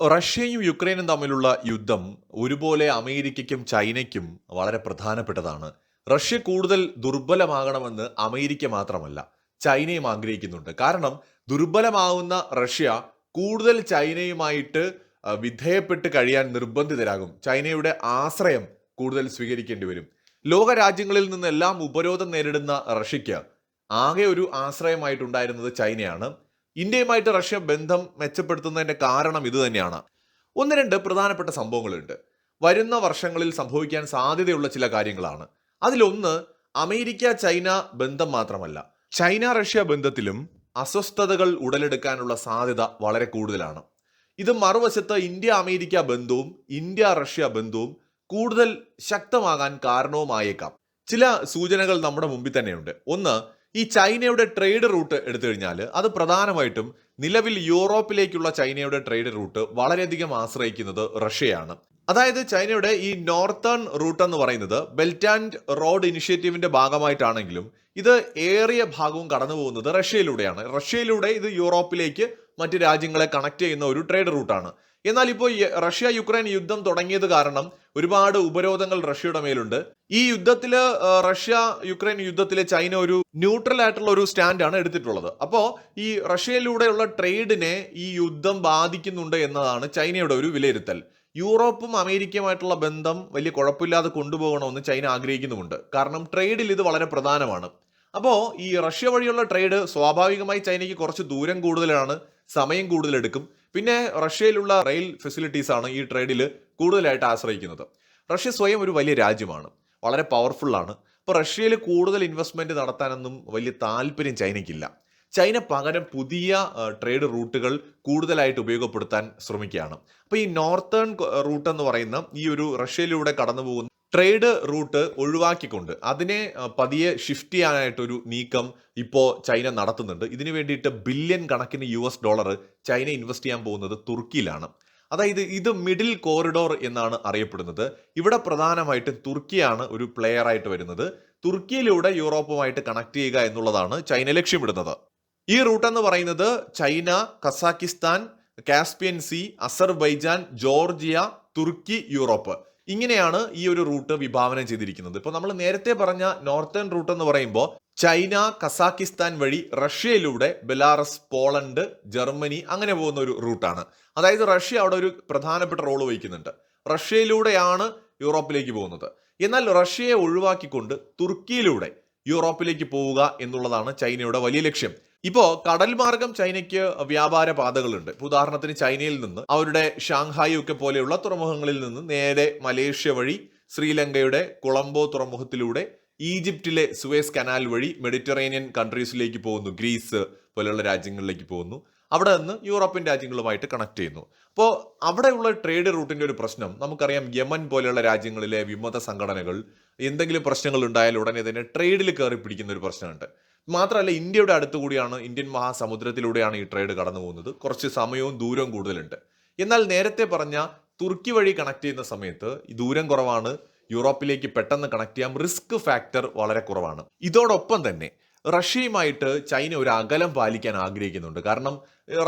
റഷ്യയും യുക്രൈനും തമ്മിലുള്ള യുദ്ധം ഒരുപോലെ അമേരിക്കയ്ക്കും ചൈനയ്ക്കും വളരെ പ്രധാനപ്പെട്ടതാണ്. റഷ്യ കൂടുതൽ ദുർബലമാകണമെന്ന് അമേരിക്ക മാത്രമല്ല ചൈനയും ആഗ്രഹിക്കുന്നുണ്ട്. കാരണം ദുർബലമാവുന്ന റഷ്യ കൂടുതൽ ചൈനയുമായിട്ട് വിധേയപ്പെട്ട് കഴിയാൻ നിർബന്ധിതരാകും. ചൈനയുടെ ആശ്രയം കൂടുതൽ സ്വീകരിക്കേണ്ടി വരും. ലോക രാജ്യങ്ങളിൽ നിന്നെല്ലാം ഉപരോധം നേരിടുന്ന റഷ്യയ്ക്ക് ആകെ ഒരു ആശ്രയമായിട്ടുണ്ടായിരുന്നത് ചൈനയാണ്. ഇന്ത്യയുമായിട്ട് റഷ്യ ബന്ധം മെച്ചപ്പെടുത്തുന്നതിന്റെ കാരണം ഇത് തന്നെയാണ്. ഒന്ന് രണ്ട് പ്രധാനപ്പെട്ട സംഭവങ്ങളുണ്ട്. വരുന്ന വർഷങ്ങളിൽ സംഭവിക്കാൻ സാധ്യതയുള്ള ചില കാര്യങ്ങളാണ്. അതിലൊന്ന് അമേരിക്ക ചൈന ബന്ധം മാത്രമല്ല. ചൈന റഷ്യ ബന്ധത്തിലും അസ്വസ്ഥതകൾ ഉടലെടുക്കാനുള്ള സാധ്യത വളരെ കൂടുതലാണ്. ഇത് മറുവശത്ത് ഇന്ത്യ അമേരിക്ക ബന്ധവും ഇന്ത്യ റഷ്യ ബന്ധവും കൂടുതൽ ശക്തമാകാൻ കാരണവുമായേക്കാം. ചില സൂചനകൾ നമ്മുടെ മുമ്പിൽ തന്നെയുണ്ട്. ഒന്ന് ഈ ചൈനയുടെ ട്രേഡ് റൂട്ട് എടുത്തു കഴിഞ്ഞാൽ അത് പ്രധാനമായിട്ടും നിലവിൽ യൂറോപ്പിലേക്കുള്ള ചൈനയുടെ ട്രേഡ് റൂട്ട് വളരെയധികം ആശ്രയിക്കുന്നത് റഷ്യയാണ്. അതായത് ചൈനയുടെ ഈ നോർത്തേൺ റൂട്ട് എന്ന് പറയുന്നത് ബെൽറ്റ് ആൻഡ് റോഡ് ഇനിഷ്യേറ്റീവിന്റെ ഭാഗമായിട്ടാണെങ്കിലും ഇത് ഏറിയ ഭാഗവും കടന്നു പോകുന്നത് റഷ്യയിലൂടെയാണ്. റഷ്യയിലൂടെ ഇത് യൂറോപ്പിലേക്ക് മറ്റ് രാജ്യങ്ങളെ കണക്ട് ചെയ്യുന്ന ഒരു ട്രേഡ് റൂട്ടാണ്. എന്നാൽ ഇപ്പോൾ റഷ്യ യുക്രൈൻ യുദ്ധം തുടങ്ങിയത് കാരണം ഒരുപാട് ഉപരോധങ്ങൾ റഷ്യയുടെ മേലുണ്ട്. ഈ യുദ്ധത്തിൽ റഷ്യ യുക്രൈൻ യുദ്ധത്തിലെ ചൈന ഒരു ന്യൂട്രൽ ആയിട്ടുള്ള ഒരു സ്റ്റാൻഡാണ് എടുത്തിട്ടുള്ളത്. അപ്പോൾ ഈ റഷ്യയിലൂടെയുള്ള ട്രേഡിനെ ഈ യുദ്ധം ബാധിക്കുന്നുണ്ട് എന്നതാണ് ചൈനയുടെ ഒരു വിലയിരുത്തൽ. യൂറോപ്പും അമേരിക്കയുമായിട്ടുള്ള ബന്ധം വലിയ കുഴപ്പമില്ലാതെ കൊണ്ടുപോകണമെന്ന് ചൈന ആഗ്രഹിക്കുന്നുമുണ്ട്. കാരണം ട്രേഡിൽ ഇത് വളരെ പ്രധാനമാണ്. അപ്പോൾ ഈ റഷ്യ വഴിയുള്ള ട്രേഡ് സ്വാഭാവികമായി ചൈനയ്ക്ക് കുറച്ച് ദൂരം കൂടുതലാണ് സമയം കൂടുതലെടുക്കും. പിന്നെ റഷ്യയിലുള്ള റെയിൽ ഫെസിലിറ്റീസ് ആണ് ഈ ട്രേഡിൽ കൂടുതലായിട്ട് ആശ്രയിക്കുന്നത്. റഷ്യ സ്വയം ഒരു വലിയ രാജ്യമാണ്. വളരെ പവർഫുൾ ആണ്. അപ്പോൾ റഷ്യയിൽ കൂടുതൽ ഇൻവെസ്റ്റ്മെന്റ് നടത്താനൊന്നും വലിയ താല്പര്യം ചൈനയ്ക്കില്ല. ചൈന പകരം പുതിയ ട്രേഡ് റൂട്ടുകൾ കൂടുതലായിട്ട് ഉപയോഗപ്പെടുത്താൻ ശ്രമിക്കുകയാണ്. അപ്പോൾ ഈ നോർത്തേൺ റൂട്ട് എന്ന് പറയുന്ന ഈ ഒരു റഷ്യയിലൂടെ കടന്നു പോകുന്ന ട്രേഡ് റൂട്ട് ഒഴിവാക്കിക്കൊണ്ട് അതിനെ പതിയെ ഷിഫ്റ്റ് ചെയ്യാനായിട്ടൊരു നീക്കം ഇപ്പോൾ ചൈന നടത്തുന്നുണ്ട്. ഇതിനു വേണ്ടിയിട്ട് ബില്യൺ കണക്കിന് യു ഡോളർ ചൈന ഇൻവെസ്റ്റ് ചെയ്യാൻ പോകുന്നത് തുർക്കിയിലാണ്. അതായത് ഇത് മിഡിൽ കോറിഡോർ എന്നാണ് അറിയപ്പെടുന്നത്. ഇവിടെ പ്രധാനമായിട്ടും തുർക്കിയാണ് ഒരു പ്ലെയർ ആയിട്ട് വരുന്നത്. തുർക്കിയിലൂടെ യൂറോപ്പുമായിട്ട് കണക്ട് ചെയ്യുക എന്നുള്ളതാണ് ചൈന ലക്ഷ്യമിടുന്നത്. ഈ റൂട്ട് എന്ന് പറയുന്നത് China Kazakhstan Caspian sea Azerbaijan Georgia തുർക്കി യൂറോപ്പ്. ഇങ്ങനെയാണ് ഈ ഒരു റൂട്ട് വിഭാവനം ചെയ്തിരിക്കുന്നത്. ഇപ്പോൾ നമ്മൾ നേരത്തെ പറഞ്ഞ നോർത്തേൺ റൂട്ട് എന്ന് പറയുമ്പോൾ ചൈന കസാക്കിസ്ഥാൻ വഴി റഷ്യയിലൂടെ ബെലാറസ് പോളണ്ട് ജർമ്മനി അങ്ങനെ പോകുന്ന ഒരു റൂട്ടാണ്. അതായത് റഷ്യ അവിടെ ഒരു പ്രധാനപ്പെട്ട റോൾ വഹിക്കുന്നുണ്ട്. റഷ്യയിലൂടെയാണ് യൂറോപ്പിലേക്ക് പോകുന്നത്. എന്നാൽ റഷ്യയെ ഒഴിവാക്കിക്കൊണ്ട് തുർക്കിയിലൂടെ യൂറോപ്പിലേക്ക് പോവുക എന്നുള്ളതാണ് ചൈനയുടെ വലിയ ലക്ഷ്യം. ഇപ്പോൾ കടൽ മാർഗം ചൈനയ്ക്ക് വ്യാപാര പാതകളുണ്ട്. ഉദാഹരണത്തിന് ചൈനയിൽ നിന്ന് അവരുടെ ഷാങ്ഹായി ഒക്കെ പോലെയുള്ള തുറമുഖങ്ങളിൽ നിന്ന് നേരെ മലേഷ്യ വഴി ശ്രീലങ്കയുടെ കൊളംബോ തുറമുഖത്തിലൂടെ ഈജിപ്തിലെ സുവേസ് കനാൽ വഴി മെഡിറ്ററേനിയൻ കൺട്രീസിലേക്ക് പോകുന്നു. ഗ്രീസ് പോലെയുള്ള രാജ്യങ്ങളിലേക്ക് പോകുന്നു. അവിടെ നിന്ന് യൂറോപ്യൻ രാജ്യങ്ങളുമായിട്ട് കണക്ട് ചെയ്യുന്നു. അപ്പോൾ അവിടെയുള്ള ട്രേഡ് റൂട്ടിന്റെ ഒരു പ്രശ്നം നമുക്കറിയാം യമൻ പോലെയുള്ള രാജ്യങ്ങളിലെ വിമത സംഘടനകൾ എന്തെങ്കിലും പ്രശ്നങ്ങൾ ഉണ്ടായാൽ ഉടനെ തന്നെ ട്രേഡിൽ കയറി പിടിക്കുന്ന ഒരു പ്രശ്നമുണ്ട്. മാത്രമല്ല ഇന്ത്യയുടെ അടുത്തുകൂടിയാണ് ഇന്ത്യൻ മഹാസമുദ്രത്തിലൂടെയാണ് ഈ ട്രേഡ് കടന്നു പോകുന്നത്. കുറച്ച് സമയവും ദൂരവും കൂടുതലുണ്ട്. എന്നാൽ നേരത്തെ പറഞ്ഞ തുർക്കി വഴി കണക്ട് ചെയ്യുന്ന സമയത്ത് ദൂരം കുറവാണ്. യൂറോപ്പിലേക്ക് പെട്ടെന്ന് കണക്ട് ചെയ്യാം. റിസ്ക് ഫാക്ടർ വളരെ കുറവാണ്. ഇതോടൊപ്പം തന്നെ റഷ്യയുമായിട്ട് ചൈന ഒരു അകലം പാലിക്കാൻ ആഗ്രഹിക്കുന്നുണ്ട്. കാരണം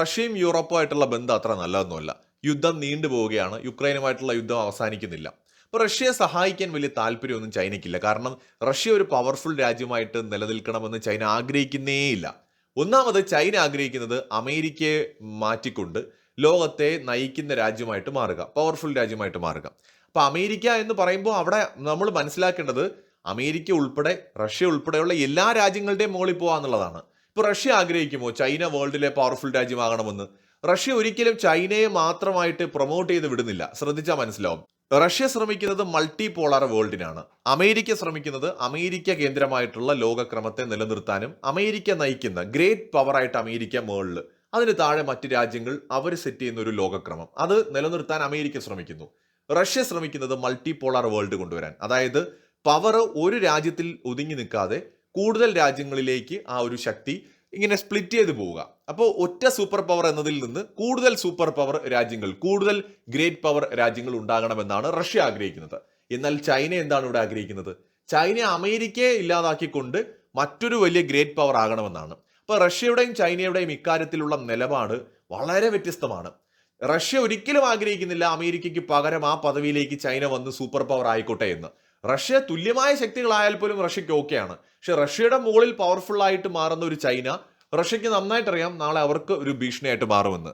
റഷ്യയും യൂറോപ്പുമായിട്ടുള്ള ബന്ധം അത്ര നല്ലതൊന്നുമല്ല. യുദ്ധം നീണ്ടുപോവുകയാണ് യുക്രൈനുമായിട്ടുള്ള യുദ്ധം അവസാനിക്കുന്നില്ല. അപ്പോൾ റഷ്യയെ സഹായിക്കാൻ വലിയ താല്പര്യമൊന്നും ചൈനയ്ക്കില്ല. കാരണം റഷ്യ ഒരു പവർഫുൾ രാജ്യമായിട്ട് നിലനിൽക്കണമെന്ന് ചൈന ആഗ്രഹിക്കുന്നേയില്ല. ഒന്നാമത് ചൈന ആഗ്രഹിക്കുന്നത് അമേരിക്കയെ മാറ്റിക്കൊണ്ട് ലോകത്തെ നയിക്കുന്ന രാജ്യമായിട്ട് മാറുക. പവർഫുൾ രാജ്യമായിട്ട് മാറുക. അപ്പൊ അമേരിക്ക എന്ന് പറയുമ്പോൾ അവിടെ നമ്മൾ മനസ്സിലാക്കേണ്ടത് അമേരിക്ക ഉൾപ്പെടെ റഷ്യ ഉൾപ്പെടെയുള്ള എല്ലാ രാജ്യങ്ങളുടെയും മുകളിൽ പോവാന്നുള്ളതാണ് ഇപ്പൊ റഷ്യ ആഗ്രഹിക്കുമോ ചൈന വേൾഡിലെ പവർഫുൾ രാജ്യമാകണമെന്ന്? റഷ്യ ഒരിക്കലും ചൈനയെ മാത്രമായിട്ട് പ്രൊമോട്ട് ചെയ്ത് വിടുന്നില്ല. ശ്രദ്ധിച്ചാൽ മനസ്സിലാവും. റഷ്യ ശ്രമിക്കുന്നത് മൾട്ടി പോളാർ വേൾഡിനാണ് അമേരിക്ക ശ്രമിക്കുന്നത് അമേരിക്ക കേന്ദ്രമായിട്ടുള്ള ലോകക്രമത്തെ നിലനിർത്താനും അമേരിക്ക നയിക്കുന്ന ഗ്രേറ്റ് പവറായിട്ട് അമേരിക്ക മേളിൽ അതിന് താഴെ മറ്റ് രാജ്യങ്ങൾ അവർ സെറ്റ് ചെയ്യുന്ന ഒരു ലോകക്രമം. അത് നിലനിർത്താൻ അമേരിക്ക ശ്രമിക്കുന്നു. റഷ്യ ശ്രമിക്കുന്നത് മൾട്ടി പോളാർ വേൾഡ് കൊണ്ടുവരാൻ. അതായത് പവർ ഒരു രാജ്യത്തിൽ ഒതുങ്ങി നിൽക്കാതെ കൂടുതൽ രാജ്യങ്ങളിലേക്ക് ആ ഒരു ശക്തി ഇങ്ങനെ സ്പ്ലിറ്റ് ചെയ്ത് പോവുക. അപ്പോൾ ഒറ്റ സൂപ്പർ പവർ എന്നതിൽ നിന്ന് കൂടുതൽ സൂപ്പർ പവർ രാജ്യങ്ങൾ കൂടുതൽ ഗ്രേറ്റ് പവർ രാജ്യങ്ങൾ ഉണ്ടാകണമെന്നാണ് റഷ്യ ആഗ്രഹിക്കുന്നത്. എന്നാൽ ചൈന എന്താണ് ഇവിടെ ആഗ്രഹിക്കുന്നത്? ചൈന അമേരിക്കയെ ഇല്ലാതാക്കിക്കൊണ്ട് മറ്റൊരു വലിയ ഗ്രേറ്റ് പവർ ആകണമെന്നാണ്. അപ്പോൾ റഷ്യയുടെയും ചൈനയുടെയും ഇക്കാര്യത്തിലുള്ള നിലപാട് വളരെ വ്യത്യസ്തമാണ്. റഷ്യ ഒരിക്കലും ആഗ്രഹിക്കുന്നില്ല അമേരിക്കയ്ക്ക് പകരം ആ പദവിയിലേക്ക് ചൈന വന്ന് സൂപ്പർ പവർ ആയിക്കോട്ടെ എന്ന്. റഷ്യ തുല്യമായ ശക്തികളായാൽ പോലും റഷ്യക്ക് ഓക്കെയാണ്. പക്ഷെ റഷ്യയുടെ മുകളിൽ പവർഫുൾ ആയിട്ട് മാറുന്ന ഒരു ചൈന റഷ്യക്ക് നന്നായിട്ട് അറിയാം നാളെ അവർക്ക് ഒരു ഭീഷണിയായിട്ട് മാറുമെന്ന്.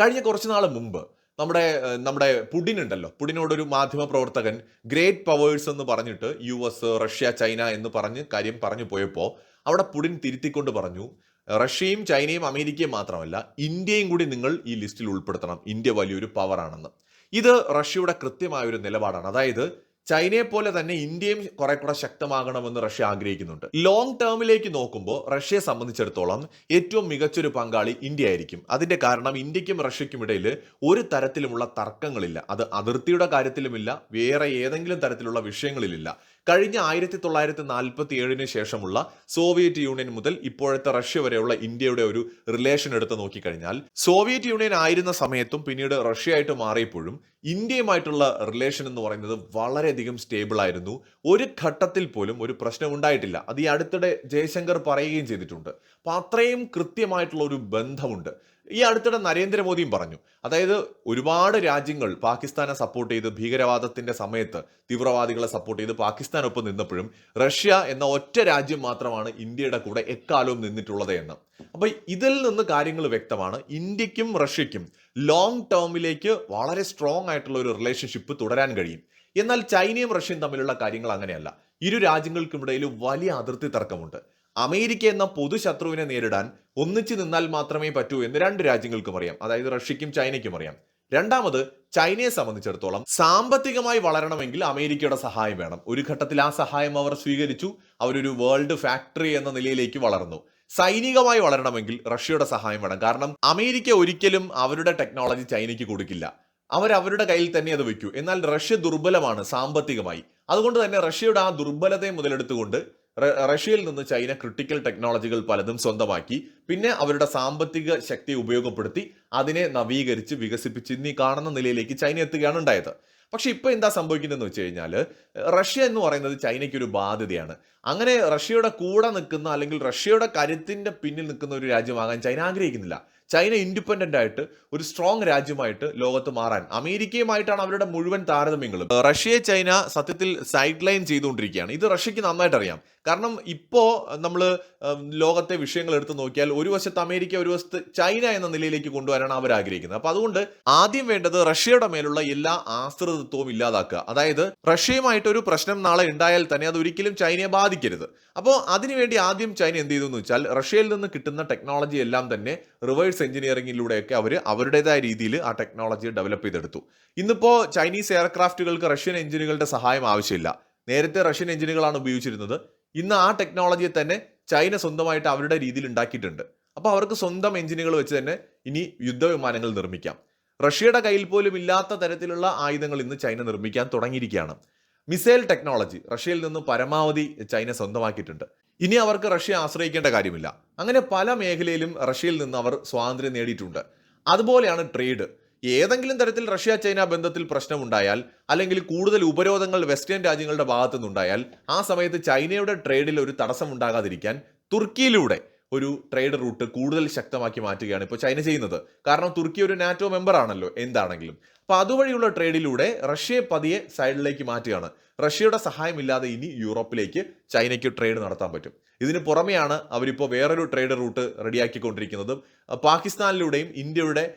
കഴിഞ്ഞ കുറച്ച് നാൾ മുമ്പ് നമ്മുടെ നമ്മുടെ പുടിൻ ഉണ്ടല്ലോ. പുടിനോടൊരു മാധ്യമ പ്രവർത്തകൻ ഗ്രേറ്റ് പവേഴ്സ് എന്ന് പറഞ്ഞിട്ട് യു എസ് റഷ്യ ചൈന എന്ന് പറഞ്ഞ് കാര്യം പറഞ്ഞു പോയപ്പോൾ അവിടെ പുടിൻ തിരുത്തിക്കൊണ്ട് പറഞ്ഞു റഷ്യയും ചൈനയും അമേരിക്കയും മാത്രമല്ല ഇന്ത്യയും കൂടി നിങ്ങൾ ഈ ലിസ്റ്റിൽ ഉൾപ്പെടുത്തണം. ഇന്ത്യ വലിയൊരു പവറാണെന്ന് ഇത് റഷ്യയുടെ കൃത്യമായ ഒരു നിലപാടാണ്. അതായത് ചൈനയെ പോലെ തന്നെ ഇന്ത്യയും കുറെ കൂടെ ശക്തമാകണമെന്ന് റഷ്യ ആഗ്രഹിക്കുന്നുണ്ട്. ലോങ് ടേമിലേക്ക് നോക്കുമ്പോൾ റഷ്യയെ സംബന്ധിച്ചിടത്തോളം ഏറ്റവും മികച്ചൊരു പങ്കാളി ഇന്ത്യ ആയിരിക്കും. അതിന്റെ കാരണം ഇന്ത്യക്കും റഷ്യയ്ക്കും ഇടയിൽ ഒരു തരത്തിലുമുള്ള തർക്കങ്ങളില്ല. അത് അതിർത്തിയുടെ കാര്യത്തിലുമില്ല വേറെ ഏതെങ്കിലും തരത്തിലുള്ള വിഷയങ്ങളിലില്ല. കഴിഞ്ഞ ആയിരത്തി തൊള്ളായിരത്തി നാൽപ്പത്തി ഏഴിന് ശേഷമുള്ള സോവിയറ്റ് യൂണിയൻ മുതൽ ഇപ്പോഴത്തെ റഷ്യ വരെയുള്ള ഇന്ത്യയുടെ ഒരു റിലേഷൻ എടുത്ത് നോക്കിക്കഴിഞ്ഞാൽ സോവിയറ്റ് യൂണിയൻ ആയിരുന്ന സമയത്തും പിന്നീട് റഷ്യ ആയിട്ട് മാറിയപ്പോഴും ഇന്ത്യയുമായിട്ടുള്ള റിലേഷൻ എന്ന് പറയുന്നത് വളരെയധികം സ്റ്റേബിൾ ആയിരുന്നു. ഒരു ഘട്ടത്തിൽ പോലും ഒരു പ്രശ്നം ഉണ്ടായിട്ടില്ല. അത് ഈ അടുത്തിടെ ജയശങ്കർ പറയുകയും ചെയ്തിട്ടുണ്ട്. അപ്പൊ അത്രയും കൃത്യമായിട്ടുള്ള ഒരു ബന്ധമുണ്ട്. ഈ അടുത്തിടെ നരേന്ദ്രമോദിയും പറഞ്ഞു. അതായത് ഒരുപാട് രാജ്യങ്ങൾ പാകിസ്ഥാനെ സപ്പോർട്ട് ചെയ്ത് ഭീകരവാദത്തിന്റെ സമയത്ത് തീവ്രവാദികളെ സപ്പോർട്ട് ചെയ്ത് പാകിസ്ഥാനൊപ്പം നിന്നപ്പോഴും റഷ്യ എന്ന ഒറ്റ രാജ്യം മാത്രമാണ് ഇന്ത്യയുടെ കൂടെ എക്കാലവും നിന്നിട്ടുള്ളത് എന്ന്. അപ്പൊ ഇതിൽ നിന്ന് കാര്യങ്ങൾ വ്യക്തമാണ്. ഇന്ത്യക്കും റഷ്യക്കും ലോങ് ടേമിലേക്ക് വളരെ സ്ട്രോങ് ആയിട്ടുള്ള ഒരു റിലേഷൻഷിപ്പ് തുടരാൻ കഴിയും. എന്നാൽ ചൈനയും റഷ്യയും തമ്മിലുള്ള കാര്യങ്ങൾ അങ്ങനെയല്ല. ഇരു രാജ്യങ്ങൾക്കുമിടയിൽ വലിയ അതിർത്തി തർക്കമുണ്ട്. അമേരിക്ക എന്ന പൊതുശത്രുവിനെ നേരിടാൻ ഒന്നിച്ചു നിന്നാൽ മാത്രമേ പറ്റൂ എന്ന് രണ്ട് രാജ്യങ്ങൾക്കും അറിയാം. അതായത് റഷ്യക്കും ചൈനയ്ക്കും അറിയാം. രണ്ടാമത് ചൈനയെ സംബന്ധിച്ചിടത്തോളം സാമ്പത്തികമായി വളരണമെങ്കിൽ അമേരിക്കയുടെ സഹായം വേണം. ഒരു ഘട്ടത്തിൽ ആ സഹായം അവർ സ്വീകരിച്ചു. അവരൊരു വേൾഡ് ഫാക്ടറി എന്ന നിലയിലേക്ക് വളർന്നു. സൈനികമായി വളരണമെങ്കിൽ റഷ്യയുടെ സഹായം വേണം. കാരണം അമേരിക്ക ഒരിക്കലും അവരുടെ ടെക്നോളജി ചൈനയ്ക്ക് കൊടുക്കില്ല. അവർ അവരുടെ കയ്യിൽ തന്നെ അത് വയ്ക്കൂ എന്നാൽ റഷ്യ ദുർബലമാണ് സാമ്പത്തികമായി. അതുകൊണ്ട് തന്നെ റഷ്യയുടെ ആ ദുർബലതയെ മുതലെടുത്തുകൊണ്ട് റഷ്യയിൽ നിന്ന് ചൈന ക്രിട്ടിക്കൽ ടെക്നോളജികൾ പലതും സ്വന്തമാക്കി. പിന്നെ അവരുടെ സാമ്പത്തിക ശക്തി ഉപയോഗപ്പെടുത്തി അതിനെ നവീകരിച്ച് വികസിപ്പിച്ച് ഇന്ന് കാണുന്ന നിലയിലേക്ക് ചൈന എത്തുകയാണ് ഉണ്ടായത്. പക്ഷെ ഇപ്പൊ എന്താ സംഭവിക്കുന്നതെന്ന് വെച്ച് കഴിഞ്ഞാൽ റഷ്യ എന്ന് പറയുന്നത് ചൈനയ്ക്ക് ഒരു ബാധ്യതയാണ്. അങ്ങനെ റഷ്യയുടെ കൂടെ നിൽക്കുന്ന അല്ലെങ്കിൽ റഷ്യയുടെ കരുത്തിന്റെ പിന്നിൽ നിൽക്കുന്ന ഒരു രാജ്യമാകാൻ ചൈന ആഗ്രഹിക്കുന്നില്ല. ചൈന ഇൻഡിപെൻഡന്റ് ആയിട്ട് ഒരു സ്ട്രോങ് രാജ്യമായിട്ട് ലോകത്ത് മാറാൻ. അമേരിക്കയുമായിട്ടാണ് അവരുടെ മുഴുവൻ താരതമ്യങ്ങളും. റഷ്യയെ ചൈന സത്യത്തിൽ സൈഡ് ലൈൻ ചെയ്തുകൊണ്ടിരിക്കുകയാണ്. ഇത് റഷ്യക്ക് നന്നായിട്ട് അറിയാം കാരണം ഇപ്പോ നമ്മൾ ലോകത്തെ വിഷയങ്ങൾ എടുത്തു നോക്കിയാൽ ഒരു വശത്ത് അമേരിക്ക ഒരു വശത്ത് ചൈന എന്ന നിലയിലേക്ക് കൊണ്ടുവരാനാണ് അവർ ആഗ്രഹിക്കുന്നത് അപ്പൊ അതുകൊണ്ട് ആദ്യം വേണ്ടത് റഷ്യയുടെ മേലുള്ള എല്ലാ ആശ്രിതത്വവും ഇല്ലാതാക്കുക. അതായത് റഷ്യയുമായിട്ട് ഒരു പ്രശ്നം നാളെ ഉണ്ടായാൽ തന്നെ അത് ഒരിക്കലും ചൈനയെ ബാധിക്കരുത്. അപ്പോൾ അതിനുവേണ്ടി ആദ്യം ചൈന എന്ത് ചെയ്തു എന്ന് വെച്ചാൽ റഷ്യയിൽ നിന്ന് കിട്ടുന്ന ടെക്നോളജി എല്ലാം തന്നെ റിവേഴ്സ് എഞ്ചിനീയറിംഗിലൂടെയൊക്കെ അവർ അവരുടേതായ രീതിയിൽ ആ ടെക്നോളജി ഡെവലപ്പ് ചെയ്തെടുത്തു. ഇന്നിപ്പോൾ ചൈനീസ് എയർക്രാഫ്റ്റുകൾക്ക് റഷ്യൻ എഞ്ചിനുകളുടെ സഹായം ആവശ്യമില്ല. നേരത്തെ റഷ്യൻ എഞ്ചിനുകളാണ് ഉപയോഗിച്ചിരുന്നത്. ഇന്ന് ആ ടെക്നോളജിയെ തന്നെ ചൈന സ്വന്തമായിട്ട് അവരുടെ രീതിയിൽ ഉണ്ടാക്കിയിട്ടുണ്ട്. അപ്പോൾ അവർക്ക് സ്വന്തം എഞ്ചിനുകൾ വെച്ച് തന്നെ ഇനി യുദ്ധവിമാനങ്ങൾ നിർമ്മിക്കാം. റഷ്യയുടെ കയ്യിൽ പോലും ഇല്ലാത്ത തരത്തിലുള്ള ആയുധങ്ങൾ ഇന്ന് ചൈന നിർമ്മിക്കാൻ തുടങ്ങിയിരിക്കുകയാണ്. മിസൈൽ ടെക്നോളജി റഷ്യയിൽ നിന്ന് പരമാവധി ചൈന സ്വന്തമാക്കിയിട്ടുണ്ട്. ഇനി അവർക്ക് റഷ്യ ആശ്രയിക്കേണ്ട കാര്യമില്ല. അങ്ങനെ പല മേഖലയിലും റഷ്യയിൽ നിന്ന് അവർ സ്വാതന്ത്ര്യം നേടിയിട്ടുണ്ട്. അതുപോലെയാണ് ട്രേഡ്. ഏതെങ്കിലും തരത്തിൽ റഷ്യ ചൈന ബന്ധത്തിൽ പ്രശ്നമുണ്ടായാൽ അല്ലെങ്കിൽ കൂടുതൽ ഉപരോധങ്ങൾ വെസ്റ്റേൺ രാജ്യങ്ങളുടെ ഭാഗത്തു നിന്നുണ്ടായാൽ ആ സമയത്ത് ചൈനയുടെ ട്രേഡിൽ ഒരു തടസ്സം ഉണ്ടാകാതിരിക്കാൻ തുർക്കിയിലൂടെ ഒരു ട്രേഡ് റൂട്ട് കൂടുതൽ ശക്തമാക്കി മാറ്റുകയാണ് ഇപ്പോൾ ചൈന ചെയ്യുന്നത്. കാരണം തുർക്കി ഒരു നാറ്റോ മെമ്പർ ആണല്ലോ എന്താണെങ്കിലും. അപ്പൊ അതുവഴിയുള്ള ട്രേഡിലൂടെ റഷ്യയെ പതിയെ സൈഡിലേക്ക് മാറ്റുകയാണ്. റഷ്യയുടെ സഹായമില്ലാതെ ഇനി യൂറോപ്പിലേക്ക് ചൈനയ്ക്ക് ട്രേഡ് നടത്താൻ പറ്റും. ഇതിന് പുറമെയാണ് അവരിപ്പോൾ വേറൊരു ട്രേഡ് റൂട്ട് റെഡിയാക്കിക്കൊണ്ടിരിക്കുന്നതും. പാകിസ്ഥാനിലൂടെയും ഇന്ത്യയുടെ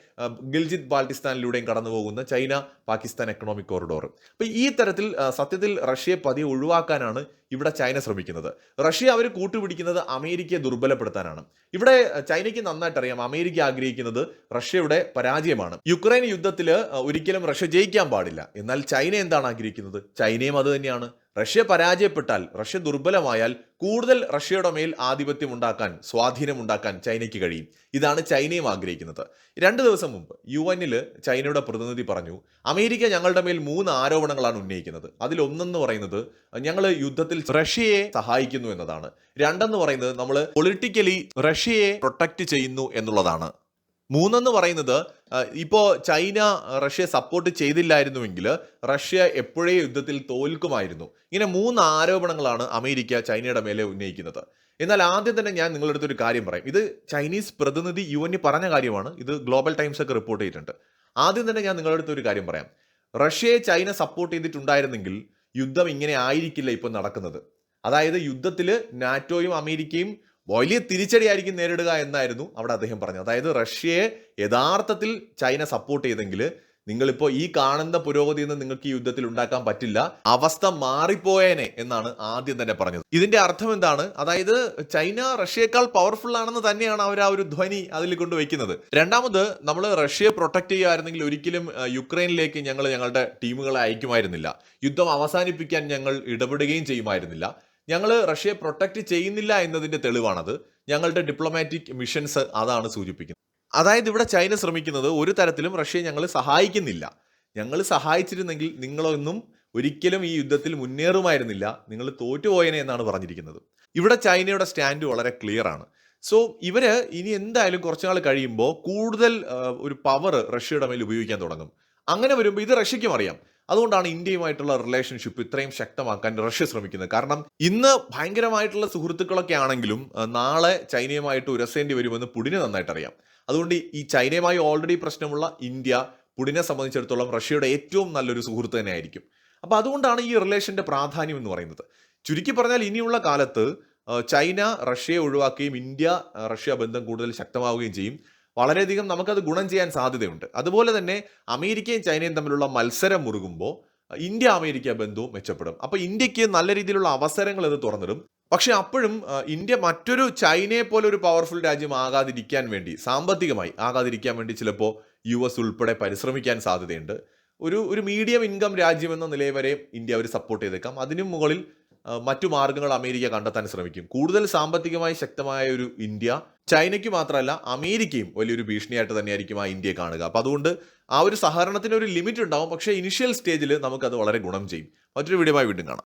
ഗിൽജിത് ബാൾട്ടിസ്ഥാനിലൂടെയും കടന്നു പോകുന്ന ചൈന പാകിസ്ഥാൻ എക്കണോമിക് കോറിഡോർ അപ്പോൾ ഈ തരത്തിൽ സത്യത്തിൽ റഷ്യയെ പതിയെ ഒഴിവാക്കാനാണ് ഇവിടെ ചൈന ശ്രമിക്കുന്നത്. റഷ്യ അവർ കൂട്ടുപിടിക്കുന്നത് അമേരിക്കയെ ദുർബലപ്പെടുത്താനാണ്. ഇവിടെ ചൈനയ്ക്ക് നന്നായിട്ട് അറിയാം അമേരിക്ക ആഗ്രഹിക്കുന്നത് റഷ്യയുടെ പരാജയമാണ്. യുക്രൈൻ യുദ്ധത്തിൽ ഒരിക്കലും റഷ്യ ജയിക്കാൻ പാടില്ല. എന്നാൽ ചൈന എന്താണ് ആഗ്രഹിക്കുന്നത്? ചൈനയും അത് തന്നെയാണ്. റഷ്യ പരാജയപ്പെട്ടാൽ റഷ്യ ദുർബലമായാൽ കൂടുതൽ റഷ്യയുടെ മേൽ ആധിപത്യം ഉണ്ടാക്കാൻ സ്വാധീനം ഉണ്ടാക്കാൻ ചൈനയ്ക്ക് കഴിയും. ഇതാണ് ചൈനയും ആഗ്രഹിക്കുന്നത്. രണ്ട് ദിവസം മുമ്പ് യു എന്നിൽ ചൈനയുടെ പ്രതിനിധി പറഞ്ഞു അമേരിക്ക ഞങ്ങളുടെ മേൽ മൂന്ന് ആരോപണങ്ങളാണ് ഉന്നയിക്കുന്നത്. അതിലൊന്നെന്ന് പറയുന്നത് ഞങ്ങൾ യുദ്ധത്തിൽ റഷ്യയെ സഹായിക്കുന്നു എന്നതാണ്. രണ്ടെന്ന് പറയുന്നത് നമ്മൾ പൊളിറ്റിക്കലി റഷ്യയെ പ്രൊട്ടക്റ്റ് ചെയ്യുന്നു എന്നുള്ളതാണ്. മൂന്നെന്ന് പറയുന്നത് ഇപ്പോൾ ഇപ്പോ ചൈന റഷ്യ സപ്പോർട്ട് ചെയ്തില്ലായിരുന്നുവെങ്കിൽ റഷ്യ എപ്പോഴേ യുദ്ധത്തിൽ തോൽക്കുമായിരുന്നു. ഇങ്ങനെ മൂന്ന് ആരോപണങ്ങളാണ് അമേരിക്ക ചൈനയുടെ മേലെ ഉന്നയിക്കുന്നത്. എന്നാൽ ആദ്യം തന്നെ ഞാൻ നിങ്ങളുടെ അടുത്തൊരു കാര്യം പറയും. ഇത് ചൈനീസ് പ്രതിനിധി യു പറഞ്ഞ കാര്യമാണ്. ഇത് ഗ്ലോബൽ ടൈംസ് ഒക്കെ റിപ്പോർട്ട് ചെയ്തിട്ടുണ്ട്. ആദ്യം തന്നെ ഞാൻ നിങ്ങളുടെ അടുത്ത് ഒരു കാര്യം പറയാം. റഷ്യയെ ചൈന സപ്പോർട്ട് ചെയ്തിട്ടുണ്ടായിരുന്നെങ്കിൽ യുദ്ധം ഇങ്ങനെ ആയിരിക്കില്ല ഇപ്പോൾ നടക്കുന്നത്. അതായത് യുദ്ധത്തിൽ നാറ്റോയും അമേരിക്കയും വലിയ തിരിച്ചടിയായിരിക്കും നേരിടുക എന്നായിരുന്നു അവിടെ അദ്ദേഹം പറഞ്ഞത്. അതായത് റഷ്യയെ യഥാർത്ഥത്തിൽ ചൈന സപ്പോർട്ട് ചെയ്തെങ്കിൽ നിങ്ങളിപ്പോൾ ഈ കാണുന്ന പുരോഗതി ഒന്നും നിങ്ങൾക്ക് ഈ യുദ്ധത്തിൽ ഉണ്ടാക്കാൻ പറ്റില്ല അവസ്ഥ മാറിപ്പോയേനെ എന്നാണ് ആദ്യം തന്നെ പറഞ്ഞത്. ഇതിന്റെ അർത്ഥം എന്താണ്? അതായത് ചൈന റഷ്യയേക്കാൾ പവർഫുൾ ആണെന്ന് തന്നെയാണ് അവർ ആ ഒരു ധ്വനി അതിൽ കൊണ്ട് വെക്കുന്നത്. രണ്ടാമത് നമ്മൾ റഷ്യയെ പ്രൊട്ടക്ട് ചെയ്യുമായിരുന്നെങ്കിൽ ഒരിക്കലും യുക്രൈനിലേക്ക് ഞങ്ങൾ ഞങ്ങളുടെ ടീമുകളെ അയക്കുമായിരുന്നില്ല. യുദ്ധം അവസാനിപ്പിക്കാൻ ഞങ്ങൾ ഇടപെടുകയും ചെയ്യുമായിരുന്നില്ല. ഞങ്ങൾ റഷ്യയെ പ്രൊട്ടക്റ്റ് ചെയ്യുന്നില്ല എന്നതിന്റെ തെളിവാണത്. ഞങ്ങളുടെ ഡിപ്ലോമാറ്റിക് മിഷൻസ് അതാണ് സൂചിപ്പിക്കുന്നത്. അതായത് ഇവിടെ ചൈന ശ്രമിക്കുന്നത് ഒരു തരത്തിലും റഷ്യയെ ഞങ്ങൾ സഹായിക്കുന്നില്ല. ഞങ്ങൾ സഹായിച്ചിരുന്നെങ്കിൽ നിങ്ങളൊന്നും ഒരിക്കലും ഈ യുദ്ധത്തിൽ മുന്നേറുമായിരുന്നില്ല. നിങ്ങൾ തോറ്റുപോയനെ എന്നാണ് പറഞ്ഞിരിക്കുന്നത്. ഇവിടെ ചൈനയുടെ സ്റ്റാൻഡ് വളരെ ക്ലിയർ ആണ്. സോ ഇവർ ഇനി എന്തായാലും കുറച്ചു നാൾ കഴിയുമ്പോൾ കൂടുതൽ ഒരു പവർ റഷ്യയുടെ മേൽ ഉപയോഗിക്കാൻ തുടങ്ങും. അങ്ങനെ വരുമ്പോൾ ഇത് റഷ്യയ്ക്കും അറിയാം. അതുകൊണ്ടാണ് ഇന്ത്യയുമായിട്ടുള്ള റിലേഷൻഷിപ്പ് ഇത്രയും ശക്തമാക്കാൻ റഷ്യ ശ്രമിക്കുന്നത്. കാരണം ഇന്ന് ഭയങ്കരമായിട്ടുള്ള സുഹൃത്തുക്കളൊക്കെ ആണെങ്കിലും നാളെ ചൈനയുമായിട്ട് ഉരസേണ്ടി വരുമെന്ന് പുടിനെ നന്നായിട്ട് അറിയാം അതുകൊണ്ട് ഈ ചൈനയുമായി ഓൾറെഡി പ്രശ്നമുള്ള ഇന്ത്യ പുടിനെ സംബന്ധിച്ചിടത്തോളം റഷ്യയുടെ ഏറ്റവും നല്ലൊരു സുഹൃത്ത് തന്നെയായിരിക്കും. അപ്പോൾ അതുകൊണ്ടാണ് ഈ റിലേഷന്റെ പ്രാധാന്യം എന്ന് പറയുന്നത്. ചുരുക്കി പറഞ്ഞാൽ ഇനിയുള്ള കാലത്ത് ചൈന റഷ്യയെ ഒഴിവാക്കുകയും ഇന്ത്യ റഷ്യ ബന്ധം കൂടുതൽ ശക്തമാവുകയും ചെയ്യും. വളരെയധികം നമുക്കത് ഗുണം ചെയ്യാൻ സാധ്യതയുണ്ട്. അതുപോലെ തന്നെ അമേരിക്കയും ചൈനയും തമ്മിലുള്ള മത്സരം മുറുകുമ്പോൾ ഇന്ത്യ അമേരിക്ക ബന്ധവും മെച്ചപ്പെടും. അപ്പോൾ ഇന്ത്യയ്ക്ക് നല്ല രീതിയിലുള്ള അവസരങ്ങൾ ഇത് തുറന്നിടും. പക്ഷെ അപ്പോഴും ഇന്ത്യ മറ്റൊരു ചൈനയെ പോലെ ഒരു പവർഫുൾ രാജ്യം ആകാതിരിക്കാൻ വേണ്ടി സാമ്പത്തികമായി ആകാതിരിക്കാൻ വേണ്ടി ചിലപ്പോൾ യു എസ് ഉൾപ്പെടെ പരിശ്രമിക്കാൻ സാധ്യതയുണ്ട്. ഒരു ഒരു മീഡിയം ഇൻകം രാജ്യം എന്ന നിലയിൽ വരെ ഇന്ത്യ അവർ സപ്പോർട്ട് ചെയ്തേക്കാം. അതിനും മുകളിൽ മറ്റു മാർഗങ്ങൾ അമേരിക്ക കണ്ടെത്താൻ ശ്രമിക്കും. കൂടുതൽ സാമ്പത്തികമായി ശക്തമായ ഒരു ഇന്ത്യ ചൈനയ്ക്ക് മാത്രമല്ല അമേരിക്കയും വലിയൊരു ഭീഷണിയായിട്ട് തന്നെയായിരിക്കും ആ ഇന്ത്യയെ കാണുക. അപ്പം അതുകൊണ്ട് ആ ഒരു സഹകരണത്തിന് ഒരു ലിമിറ്റ് ഉണ്ടാവും. പക്ഷേ ഇനിഷ്യൽ സ്റ്റേജിൽ നമുക്കത് വളരെ ഗുണം ചെയ്യും. മറ്റൊരു വീഡിയോ വീണ്ടും കാണാം.